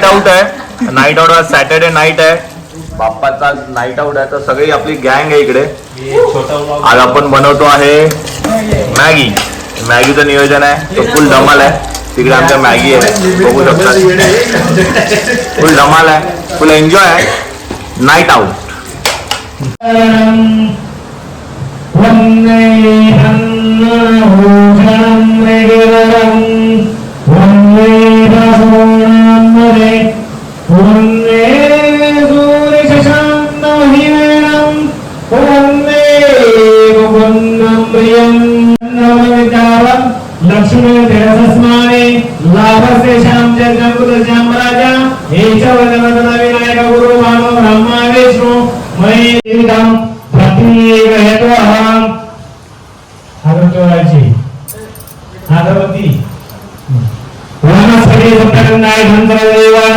Night out आहे. Night out आज Saturday night आहे. बाप्पाचा नाईट आउट आहे. तर सगळी आपली गँग आहे इकडे. आज आपण बनवतो आहे मॅगी मॅगीचं नियोजन आहे. तो फुल धमाल आहे. तिकडे आमच्या मॅगी आहे. बघू शकता. फुल धमाल आहे. फुल एन्जॉय आहे. नाईट आउट लक्ष्मीस्माने लाभस्य श्याम जगदकुल श्याम राजा हेच वदनवदन विनायक गुरु भानो ब्रह्मा विष्णू मयेदम प्रतीक हेतु अहम आरोग्यवाची आदवती वनस्पती सप्तकन्नाय धनदेवानन्दोपम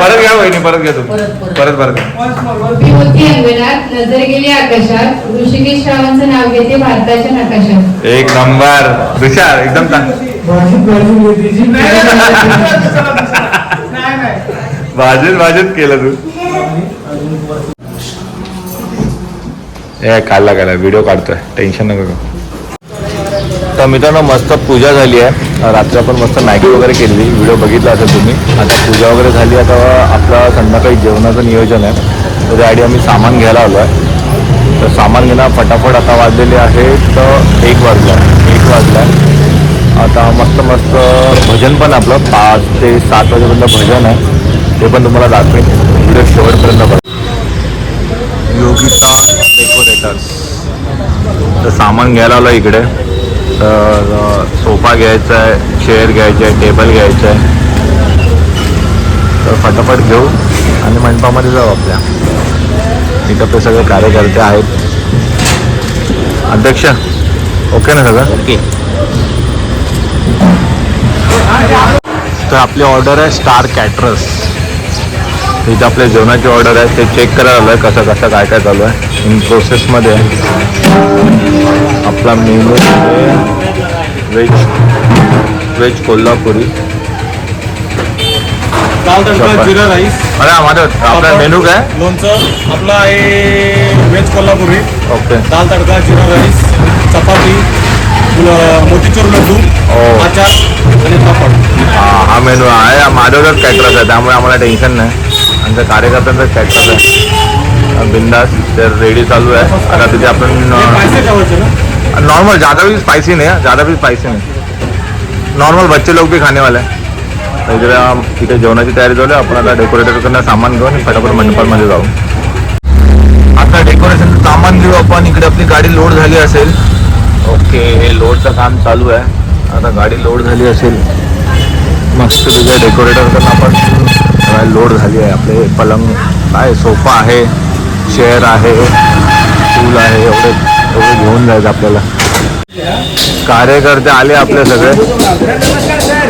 परत घ्या वहिनी परत घ्या तुम्ही. परत परत घ्या. मी होती अंगणात नजर गेली आकाशात. ऋषिकेश रावांचं नाव घेते भारताच्या नकाशात. एक नंबर. हुशार एकदम चांगलं. भाजीत भाजीत केलं तू. ए काढला काढला व्हिडिओ काढतोय. टेन्शन नका तर मित्रांनो मस्त पूजा झाली आहे. रात्री आपण मस्त मॅगी वगैरे केली. व्हिडिओ बघितला असेल तुम्ही. आता पूजा वगैरे झाली आता आपलं संध्याकाळी जेवणाचं नियोजन आहे. त्याच्यासाठी आम्ही सामान घ्यायला आलो आहे. तर सामान घेणं फटाफट आता वाजलेले आहे तर एक वाजला. एक वाजला. आता मस्त मस्त भजन पण आपलं पाच ते सात वाजेपर्यंत भजन आहे. ते पण तुम्हाला दाखवेन. व्हिडिओ शेवटपर्यंत बघा. योगिता डेकोरेटर्स. तर सामान घ्यायला आलं इकडे. तर सोफा घ्यायचा आहे चेअर घ्यायची आहे टेबल घ्यायचं आहे. तर फटाफट घेऊ आणि मंडपामध्ये जाऊ आपल्या. इथं आपले सगळे कार्यकर्ते आहेत. अध्यक्ष ओके ना सगळं? ओके. तर आपली ऑर्डर आहे स्टार कॅटरस. इथं आपल्या जेवणाची ऑर्डर आहे ते चेक करायला आलं आहे कसं कसं काय काय चालू आहे. इन प्रोसेसमध्ये आपला menu veg veg Kolhapuri. Jeera rice. अरे माझं आपला मेनू काय? लोणचं. आपलं आहे व्हेज कोल्हापुरी. ओके. दाल तडका जिरा राईस चपाती मोतीचूर लड्डू. आचार आणि पापड. हा मेनू आहे. माझ्यावरच कॅटरस आहे त्यामुळे आम्हाला टेन्शन नाही. आमच्या कार्यकर्त्यांचं कॅटरस आहे बिंदास ते रेडी चालू आहे. आता तिथे आपण नॉर्मल ज़्यादा भी स्पाइसी नहीं है. ज़्यादा भी स्पाइसी नहीं. नॉर्मल बच्चे लोग भी खाने वाले हैं तर इकडे इथे जेवणाची तयारी चालू आहे. आपण आता डेकोरेटर करणं सामान घेऊन फटाफट मंडपामध्ये जाऊ. आता डेकोरेशनचं सामान घेऊ आपण. इकडे आपली गाडी लोड झाली असेल. ओके हे लोडचं काम चालू आहे. आता गाडी लोड झाली असेल. मस्त तुझ्या डेकोरेटर करणं आपण लोड झाली आहे. आपले पलंग काय सोफा आहे चेअर आहे टूल आहे एवढे एवढे घेऊन जायचं आपल्याला. कार्यकर्ते आले आपले सगळे.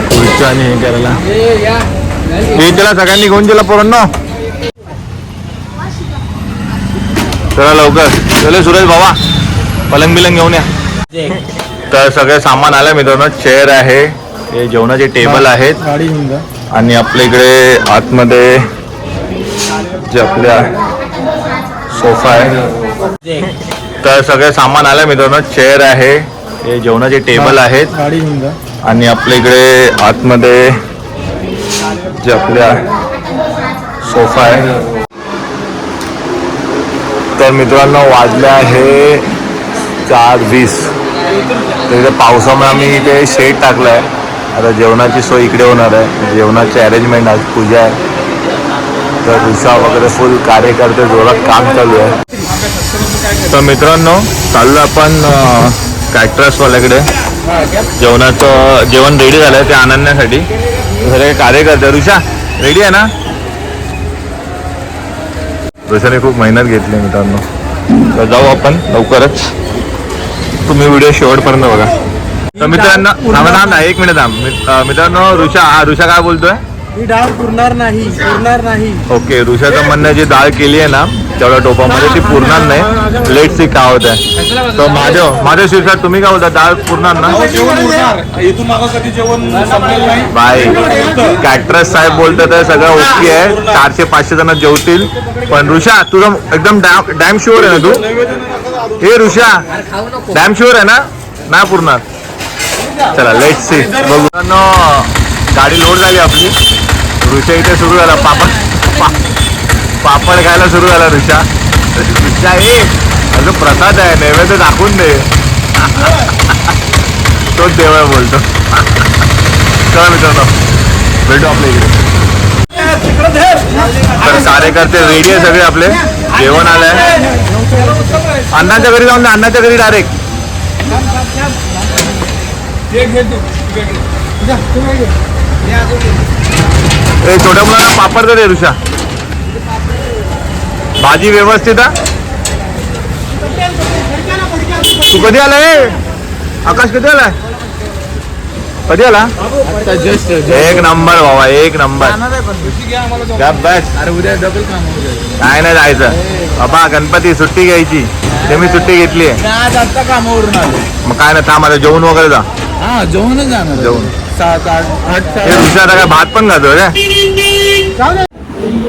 खुर्च्या आणि हे करायला. हे त्याला सगळ्यांनी घेऊन गेला पोरांनो. चला लवकर. चले सुरेश बाबा पलंग बिलंग घेऊन या. तर सगळे सामान आलं मित्रांनो. चेअर आहे. हे जेवणाचे टेबल आहेत. गाडी घेऊन जा. आणि आपल्या इकडे आतमध्ये जे आपल्या सोफा आहे. तर सगळे सामान आलं मित्रांनो. चेअर आहे. हे जेवणाचे टेबल आहेत. आणि आपल्या इकडे आतमध्ये जे आपल्या सोफा आहे. तर मित्रांनो वाजले आहे चार वीस. तर इथे पावसामुळे आम्ही इथे शेड टाकलं आहे आता जेवणाची सोय इकडे होणार आहे. जेवणाची अरेंजमेंट आज पूजा आहे. तर उषा वगैरे फुल कार्यकर्ते जोरात काम चालू आहे. तर मित्रांनो चाललो आपण कॅक्ट्रसवाल्याकडे जेवणाचं जेवण रेडी झालं आहे ते आणण्यासाठी. सगळे कार्यकर्ते ऋषा रेडी आहे ना? ऋषाने खूप मेहनत घेतली मित्रांनो. तर जाऊ आपण लवकरच. तुम्ही व्हिडिओ शेवटपर्यंत बघा. तर मित्रांनो थांबा थांब ना एक मिनिट थांब. मित- मित्रांनो ऋषा हा ऋषा काय बोलतोय? ही डाळ पुरणार नाही पुरणार नाही. ओके ऋषाचं म्हणणं जी डाळ केली आहे ना तेवढ्या टोपामध्ये ती पुरणार नाही. लेट सी काय होत आहे तर महादेव महादेव शिरसाट तुम्ही काय बोलता? डाळ पुरणार ना? जेवण पुरणार इथून मागं कधी जेवण संपलेलं नाही. बाय कॅक्ट्रस साहेब बोलतात आहे सगळं ओके आहे. चारशे पाचशे जण जेवतील. पण ऋषा तुझं एकदम डॅम डॅम शुअर आहे ना तू? हे ऋषा डॅम शुअर आहे ना? नाही पुरणार. चला लेट सी बघू. गाडी लोड झाली आपली. ऋषा इथे सुरू झाला. पापड पा- पापड खायला सुरू झाला ऋषा. ऋषा ए अजून प्रसाद आहे. नैवेद्य दाखवून दे. तोच देव आहे बोलतो. चला मित्रांनो. भेटू आपल्या इकडे. तर कार्यकर्ते रेडी आहे सगळे आपले. जेवण आलंय. अण्णाच्या घरी जाऊन दे, अण्णाच्या घरी डायरेक्ट ए छोट्या मुलांना पापड तर दे ऋषा. भाजी व्यवस्थित तू कधी आलाय आकाश कधी आलाय कधी आला? एक नंबर बाबा एक नंबर. क्या बस अरे उद्या डबल काम काय नाही जायचं. बाबा गणपती सुट्टी घ्यायची. ते मी सुट्टी घेतली आहे. मग काय नाही थांब आता जेवण वगैरे जा. हा जेवणच जाणार जेवण. सात आठ आठ हे काय भात पण खातो रे.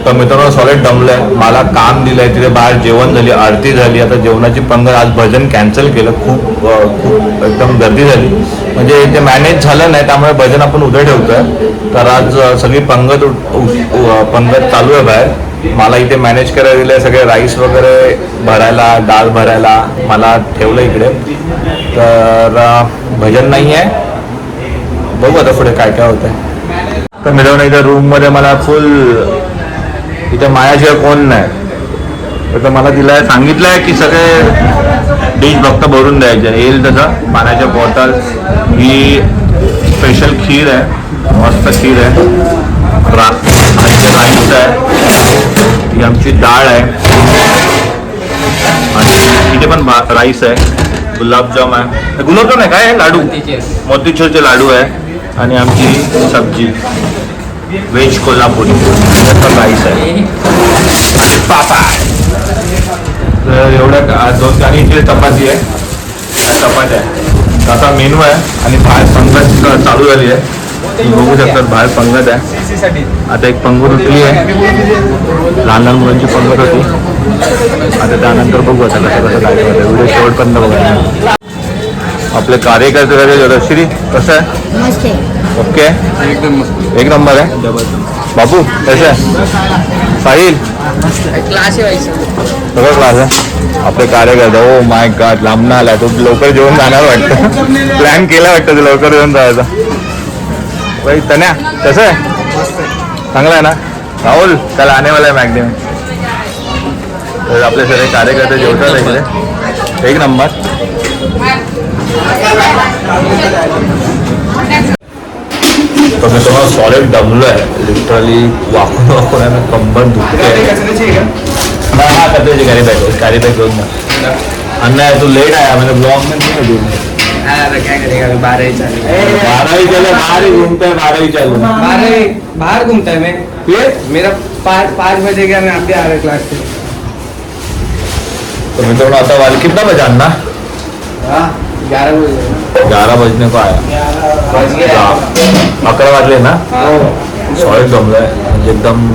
तर मित्रांनो सॉलिड दमलंय. मला काम दिलंय तिथे बाहेर जेवण झाली आरती झाली. आता जेवणाची पंगत आज भजन कॅन्सल केलं. खूप अं, खूप एकदम गर्दी झाली. म्हणजे ते मॅनेज झालं नाही त्यामुळे भजन आपण उद्या ठेवतोय. तर आज अं, सगळी पंगत उठ- उ- पंगत चालू आहे बाहेर. मला इथे मॅनेज करायला दिले सगळे राईस वगैरे भरायला डाळ भरायला मला ठेवलं इकडे. तर अं, भजन नाही आहे. बघू आता पुढे काय काय होतंय. तर मिळवणं इथं रूममध्ये मला फुल इथं मायाशिवाय कोण नाही. तर मला तिला सांगितलंय की सगळे डिश फक्त भरून द्यायचे. येईल तसं. पाण्याच्या बॉटल ही स्पेशल खीर आहे. मस्त खीर आहे. रा राईस आहे. ही आमची डाळ आहे. आणि इथे पण भा- राईस आहे. गुलाबजाम आहे. गुलाबजाम आहे काय? लाडू? मोतीचूरचे लाडू आहे. आणि आमची सब्ज़ी. व्हेज कोल्हापुरी. राईस आहे. पापा दोन इथे चपाती आहे. चपाती आहे? असा मेनू आहे. आणि बाहेर पंगत चालू झाली आहे. बघू बाहेर पंगत आहे. आता एक पंगत उठली आहे. लहान लहान मुलांची पंगत होती. आता त्यानंतर बघू आता कसं कसं काय होतं व्हिडिओ शेवटपर्यंत बघा. आपले कार्यकर्ते वगैरे श्री कसं आहे? ओके? एकदम मस्त एक नंबर आहे. बाबू कसं आहे? साहिल? क्लास सगळं क्लास आहे. आपले कार्यकर्ते ओ माय गॉड लांब आलाय. तो लवकर जेवण जाणार वाटतं. प्लॅन केला वाटतं ते लवकर जेवण जायचा. बाई तन्या कसं आहे? चांगला आहे ना? राहुल त्याला आनेवाला आहे मॅग्नेम तर आपले सगळे कार्यकर्ते जेवतात इकडे एक नंबर। तर मी तुम्हाला सॉलिड दमलो आहे लिटरली वाकून वाकून आहे कंबर दुखते आहे हा। हा कचऱ्याची कॅरी बॅग कॅरी बॅग घेऊन जा अन्ना तू लेट आहे म्हणजे ब्लॉग में नहीं है घेऊन अरे क्या करेगा बारह ही चालू है। बाहर ही घूमते हैं बारह ही चालू बारह बाहर घूमता है मैं। ये? मेरा पाँच पाँच बजे गया मैं आप भी आ रहा क्लास से तो मित्रों आता वाले कितना बजा हाँ ग्यारह बजे. ग्यारह बजने को आया. हाँ, अकरा वाजले ना? हाँ. सॉलिड दमलोय म्हणजे एकदम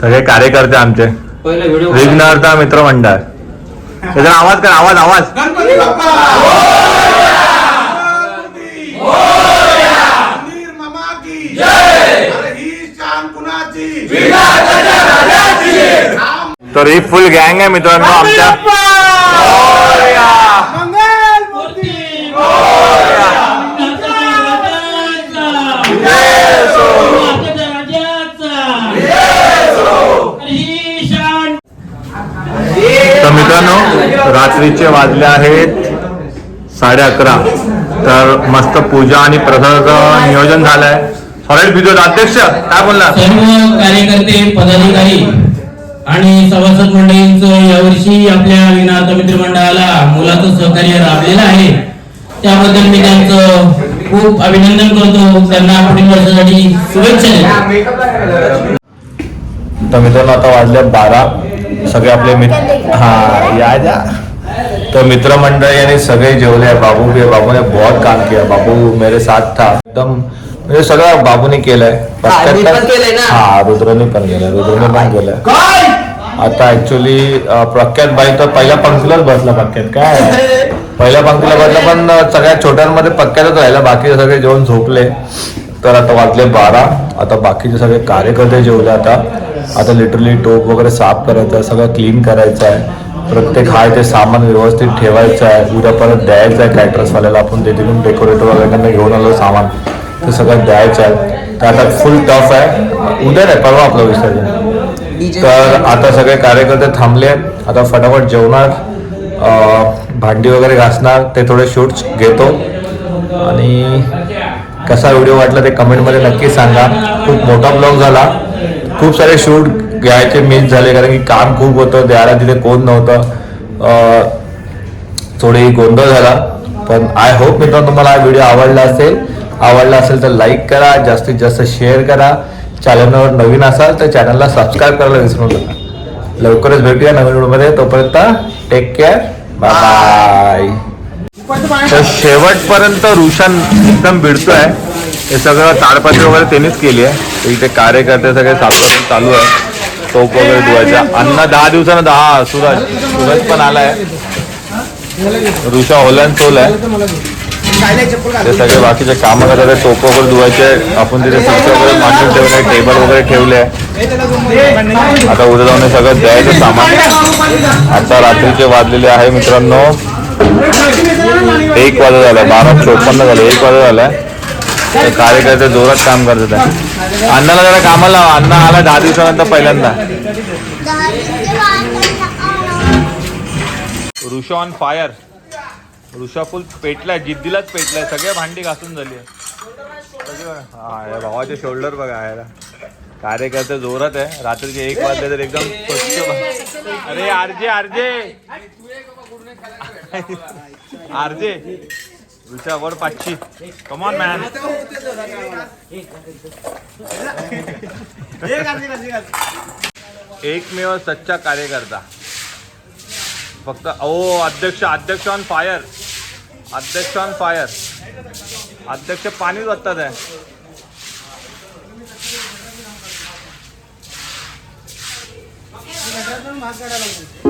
सगळे कार्यकर्ते आमचे. पहले वीडियो विघ्नहर्ता मित्र मंडळ जरा आवाज कर आवाज आवाज. तर ही फुल गँग आहे मित्रांनो आमच्या मंगल मूर्ती! तर मित्रांनो रात्रीचे वाजले आहेत साडे अकरा. तर मस्त पूजा आणि प्रसादाचं नियोजन झालंय. सॉलिड बिजोड अध्यक्ष काय बोलला सर्व कार्यकर्ते पदाधिकारी आणि सभासद मंडळींचं यावर्षी आपल्या विनाथ मित्र मंडळाला मुलाचं सहकार्य लाभलेलं आहे. त्याबद्दल मी त्यांचं खूप अभिनंदन करतो. त्यांना पुढील वर्षासाठी शुभेच्छा तर मित्रांनो आता वाजल्या बारा. सगळे आपले मित्र हा या जा तो मित्रमंडळी आणि सगळे जेवले. बाबू भी बाबू ने बहुत काम किया बाबू मेरे साथ था. एकदम म्हणजे सगळं बाबूने केलंय. हा, मी पण केलंय ना. हा रुद्रने पण केलंय रुद्रने पण केलंय. आता ऍक्च्युली प्रख्यात बाई तर पहिल्या पंक्तीलाच बसला प्रख्यात काय? पहिल्या पंक्तीला बसला पण सगळ्या छोट्यांमध्ये पक्क्यातच राहिला बाकी सगळे जेवण झोपले. तर आता वाजले बारा आता बाकीचे सगळे कार्यकर्ते जेवले आता. आता लिटरली टोप वगैरे साफ करायचं आहे सगळं क्लीन करायचं आहे. प्रत्येक हाय ते सामान व्यवस्थित ठेवायचं आहे. उद्या परत द्यायचं आहे कॅटरसवाल्याला आपण ते तिथून डेकोरेटर वगैरे घेऊन आलो सामान. ते सगळं द्यायचं आहे. तर आता फुल टफ आहे. उद्या नाही परवा आपलं विसर्जन तर आता सगळे कार्यकर्ते थांबले आता फटाफट जेवणार. भांडी वगैरे घासणार. ते थोडे शूट्स घेतो. आणि कसा व्हिडिओ वाटला ते कमेंटमध्ये नक्की सांगा. खूप मोठा ब्लॉग झाला. खूप सारे शूट घ्यायचे मिस झाले कारण की काम खूप होतं. द्यायला तिथे कोण नव्हतं. थोडी गोंधळ झाला. पण आय होप मित्रांनो तुम्हाला हा व्हिडिओ आवडला असेल. आवडला असेल तर लाईक करा जास्तीत जास्त शेअर करा. चॅनलवर नवीन असाल तर चॅनलला सबस्क्राईब करायला विसरू नका. लवकरच भेटूया नवीन व्हिडिओमध्ये तोपर्यंत टेक केअर बाय तर शेवटपर्यंत रुशन एकदम भिडतोय. हे सगळं ताडपत्री वगैरे त्यांनीच केली आहे. इथे कार्यकर्ते सगळे साफसफाई चालू आहे. टोप वगैरे धुवायचा. अन्न दहा दिवसानं दहा सूरज. सूरज पण आलाय. ऋषा होलन सोल आहे. ते सगळे बाकीचे कामं करतात ते टोप वगैरे धुवायचे आपण तिथे वगैरे मांडून ठेवले टेबल वगैरे ठेवले. आता उद्या जाऊन सगळं द्यायचं सामान. आता रात्रीचे वाजलेले आहे मित्रांनो. एक वाजत झालं बारा चोपन्न झालं एक वाजत झालं ते कार्यकर्ते जोरात काम करतात आहे. अण्णाला जरा कामाला लावा. अण्णा आला दहा दिवसानंतर पहिल्यांदा. ऋषा ऑन फायर ऋषाफुल पेटलाय जिद्दीलाच पेटलाय सगळ्या भांडी घासून झाली हा या भावाचे शोल्डर बघा याला. कार्यकर्ते जोरात आहे. रात्रीचे एक वाजले तर एकदम स्वच्छ अरे आरजे आरजे! आरजे! ऋषा वर पाचशे. कमॉन मॅन एकमेव सच्चा कार्यकर्ता. फक्त ओ अध्यक्ष अध्यक्ष ऑन फायर अध्यक्ष ऑन फायर अध्यक्ष पाणीच वाटतात आहे. भाग